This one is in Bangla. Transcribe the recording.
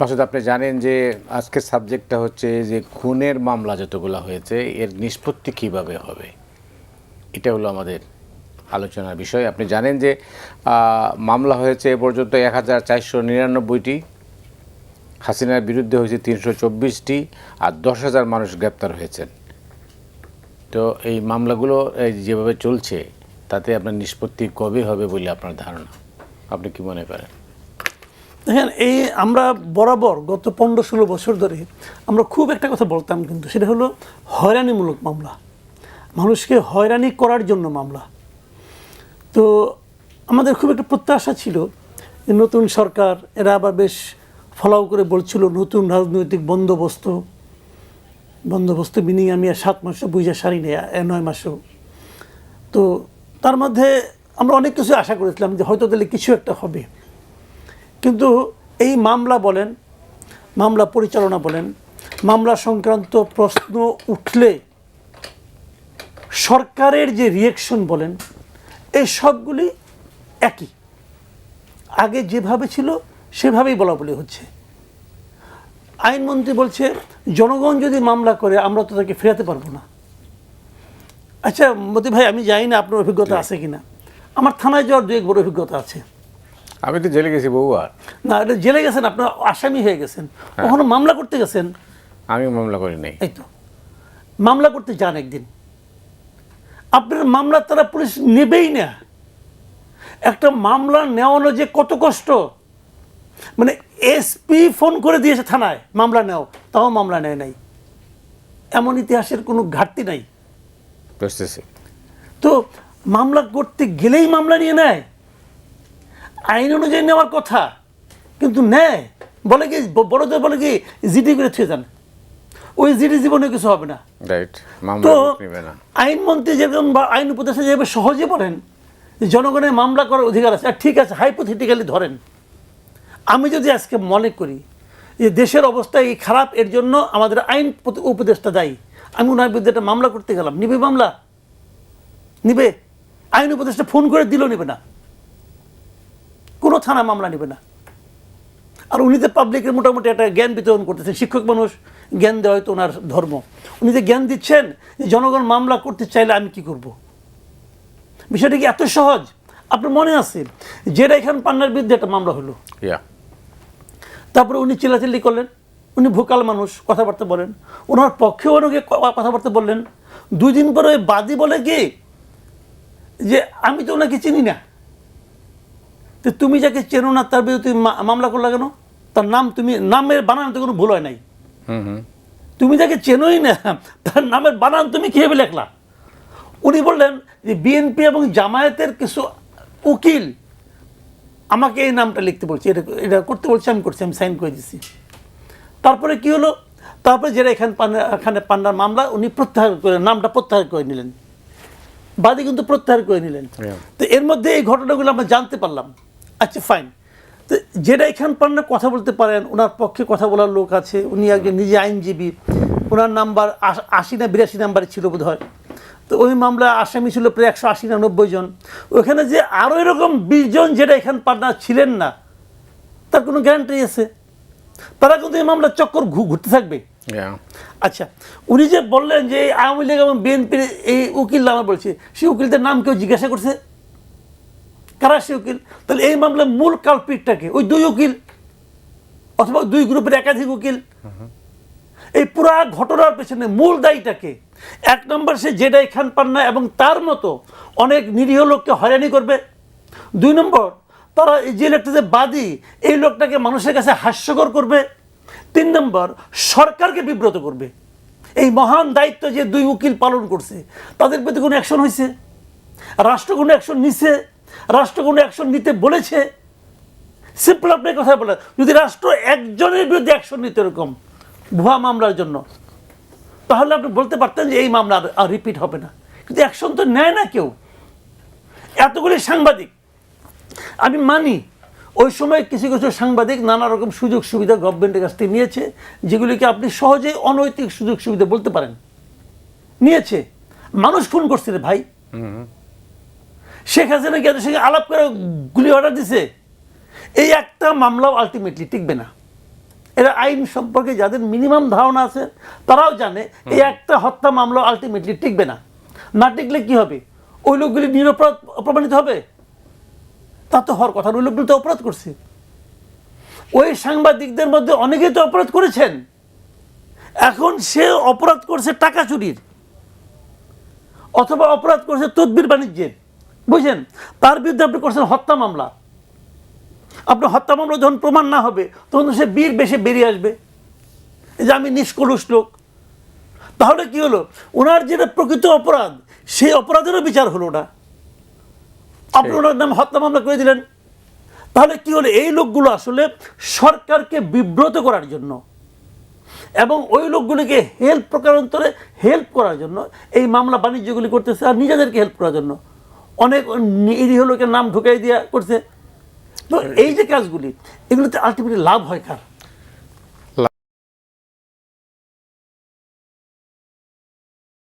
মাসুদ আপনি জানেন যে আজকের সাবজেক্টটা হচ্ছে যে খুনের মামলা যতগুলো হয়েছে, এর নিষ্পত্তি কীভাবে হবে? এটা হলো আমাদের আলোচনার বিষয়। আপনি জানেন যে মামলা হয়েছে এ পর্যন্ত এক হাজার চারশো নিরানব্বইটি, হাসিনার বিরুদ্ধে হয়েছে তিনশো চব্বিশটি, আর দশ হাজার মানুষ গ্রেপ্তার হয়েছেন। তো এই মামলাগুলো যেভাবে চলছে, তাতে আপনার নিষ্পত্তি কবে হবে বলে আপনার ধারণা? আপনি কি মনে করেন? দেখেন, এই আমরা বরাবর গত পনেরো ষোলো বছর ধরে আমরা খুব একটা কথা বলতাম, কিন্তু সেটা হলো হয়রানিমূলক মামলা। মানুষকে হয়রানি করার জন্য মামলা। তো আমাদের খুব একটা প্রত্যাশা ছিল যে নতুন সরকার, এরা আবার বেশ ফলাও করে বলছিল, নতুন রাজনৈতিক বন্দোবস্ত বন্দোবস্ত মিনিং আমি আর সাত মাসও বুঝে সারি নেই নয় মাসও। তো তার মধ্যে আমরা অনেক কিছু আশা করেছিলাম যে হয়তো তাহলে কিছু একটা হবে। কিন্তু এই মামলা বলেন মামলা পরিচালনা বলেন মামলা সংক্রান্ত প্রশ্ন উঠলে সরকারের যে রিয়েকশন বলেন এই সবগুলি একই। আগে যেভাবে ছিল সেভাবেই বলা বলি হচ্ছে। আইনমন্ত্রী বলছে জনগণ যদি মামলা করে আমরা তো তাকে ফেরাতে পারব না। আচ্ছা মতি ভাই আমি জানি না আপনার অভিজ্ঞতা আছে কিনা। আমার থানায় যাওয়ার দু এক বড় অভিজ্ঞতা আছে। আমি তো জেলে গেছি বহুবার না এটা জেলে গেছেন আপনার আসামি হয়ে গেছেন। কখনো মামলা করতে গেছেন? আমি মামলা করি নাই। এই তো। মামলা করতে যান একদিন। আপনার মামলা তারা পুলিশ নেবেই না। একটা মামলা নেওয়ানো যে কত কষ্ট। মানে এসপি ফোন করে দিয়েছে থানায় মামলা নেও তাও মামলা নেয় নাই। এমন ইতিহাসের কোনো ঘাটতি নাই। তো মামলা করতে গেলেই মামলা নিয়ে নেয়। আইন অনুযায়ী নেওয়ার কথা। কিন্তু নেয় বলে কি বড়দের বলে কি জিডি করে থুয়ে যান। ওই জিডি জীবনে কিছু হবে না। তো আইনমন্ত্রী যেরকম বা আইন উপদেষ্টা যেভাবে সহজে বলেন জনগণের মামলা করার অধিকার আছে আর ঠিক আছে হাইপোথেটিক্যালি ধরেন আমি যদি আজকে মনে করি যে দেশের অবস্থা এই খারাপ এর জন্য আমাদের আইন উপদেষ্টা দায়ী আমি ওনার বিরুদ্ধে একটা মামলা করতে গেলাম। নিবে মামলা? নিবে? আইন উপদেষ্টা ফোন করে দিল নেবে না। কোনো থানা মামলা নেবে না। আর উনি যে পাবলিকের মোটামুটি একটা জ্ঞান বিতরণ করতেছেন শিক্ষক মানুষ জ্ঞান দেওয়া হয়তো ওনার ধর্ম। উনি যে জ্ঞান দিচ্ছেন যে জনগণ মামলা করতে চাইলে আমি কি করব। বিষয়টা কি এত সহজ? আপনার মনে আছে যেটা এখান পান্নার বিরুদ্ধে একটা মামলা হলো? ইয়া তারপরে উনি চিল্লাচিল্লি করলেন। উনি ভোকাল মানুষ কথাবার্তা বলেন। ওনার পক্ষেও অনেকে কথাবার্তা বললেন। দুই দিন পরে ওই বাদী বলে কি? যে আমি তো ওনাকে চিনি না। তো তুমি যাকে চেনো না তার বিরুদ্ধে তুমি মামলা করলা কেন? তার নাম তুমি নামের বানানোতে কোনো ভুল হয় নাই। তুমি যাকে চেনোই না তার নামের বানান তুমি কীভাবে লেখলা? উনি বললেন যে বিএনপি এবং জামায়াতের কিছু উকিল আমাকে এই নামটা লিখতে বলছে। এটা এটা করতে বলছে আমি করছি আমি সাইন করে দিচ্ছি তারপরে কি হলো? তারপরে যেটা এখানে এখানে পান্ডার মামলা উনি প্রত্যাহার করে নামটা প্রত্যাহার করে নিলেন। বাদী কিন্তু প্রত্যাহার করে নিলেন। তো এর মধ্যে এই ঘটনাগুলো আমরা জানতে পারলাম। আচ্ছা ফাইন তো যেটা এখান পান্না কথা বলতে পারেন ওনার পক্ষে কথা বলার লোক আছে উনি একজন নিজে আইনজীবী। ওনার নাম্বার আশ- না বিরাশি নাম্বারে ছিল বোধ হয় তো ওই মামলা আসামি ছিল প্রায় একশো আশি না নব্বই জন। ওখানে যে আরও এরকম বিশ জন যেটা এখান পান্না ছিলেন না তার কোনো গ্যারান্টি আছে? তারা কিন্তু এই মামলার চক্কর ঘু- ঘুরতে থাকবে। আচ্ছা উনি যে বললেন যে আওয়ামী লীগ এবং বিএনপির এই উকিল নামে বলছে সেই উকিলদের নাম কেউ জিজ্ঞাসা করছে? কারা সে উকিল? তাহলে এই মামলার মূল কালপিটটাকে ওই দুই উকিল? অথবা দুই গ্রুপের একাধিক উকিল? এই পুরা ঘটনার পেছনে মূল দায়ীটাকে? এক নম্বর সে যেটাই খান পান্না এবং তার মতো অনেক নিরীহ লোককে হয়রানি করবে। দুই নম্বর, তারা এই যে লোকটা যে বাদী, এই লোকটাকে মানুষের কাছে হাস্যকর করবে। তিন নম্বর, সরকারকে বিব্রত করবে। এই মহান দায়িত্ব যে দুই উকিল পালন করছে, তাদের প্রতি কোনো অ্যাকশন হয়েছে রাষ্ট্র কোনো অ্যাকশন নিছে? রাষ্ট্র কোনো অ্যাকশন নিতে বলেছে। সিম্পল আপনি কথা বলে যদি রাষ্ট্র একজনের বিরুদ্ধে অ্যাকশন নিতে এরকম, ভুয়া মামলার জন্য, তাহলে আপনি বলতে পারতেন যে এই মামলা আর- রিপিট হবে না। কিন্তু অ্যাকশন তো নেয় না কেউ। এতগুলি সাংবাদিক, আমি মানি, ওই সময় কিছু কিছু সাংবাদিক নানা রকম সুযোগ সুবিধা গভর্নমেন্টের কাছ থেকে নিয়েছে, যেগুলিকে আপনি সহজেই অনৈতিক সুযোগ সুবিধা বলতে পারেন। নিয়েছে। মানুষ খুন করছে রে ভাই। শেখ হাসিনা কি সঙ্গে আলাপ করে গুলি অর্ডার দিছে? এই একটা মামলাও আলটিমেটলি টিকবে না। এরা আইন সম্পর্কে যাদের মিনিমাম ধারণা আছে তারাও জানে এই একটা হত্যা মামলা আলটিমেটলি টিকবে না। না টিকলে কি হবে? ওই লোকগুলি নিরপরাধ প্রমাণিত হবে? তা তো হওয়ার কথা ওই লোকগুলো তো অপরাধ করছে। ওই সাংবাদিকদের মধ্যে অনেকেই তো অপরাধ করেছেন। এখন সে অপরাধ করছে টাকা চুরির। অথবা অপরাধ করছে তদবির বাণিজ্যের। বুঝছেন তার বিরুদ্ধে আপনি করছেন হত্যা মামলা। আপনার হত্যা মামলা যখন প্রমাণ না হবে তখন সে বীর বেশি বেরিয়ে আসবে। যে আমি নিষ্কলুষ লোক। তাহলে কি হলো? ওনার যেটা প্রকৃত অপরাধ সেই অপরাধেরও বিচার হলো না। আপনি ওনার নাম হত্যা মামলা করে দিলেন। তাহলে কি হলো? এই লোকগুলো আসলে সরকারকে বিব্রত করার জন্য এবং ওই লোকগুলিকে হেল্প প্রকারান্তরে হেল্প করার জন্য এই মামলা বাণিজ্যগুলি করতেছে আর নিজেদেরকে হেল্প করার জন্য। অনেক নিরীহ লোকের নাম ঢুকাই দিয়া করছে। তো এই যে কাজগুলি, এগুলোতে আলটিমেটলি লাভ হয় কার?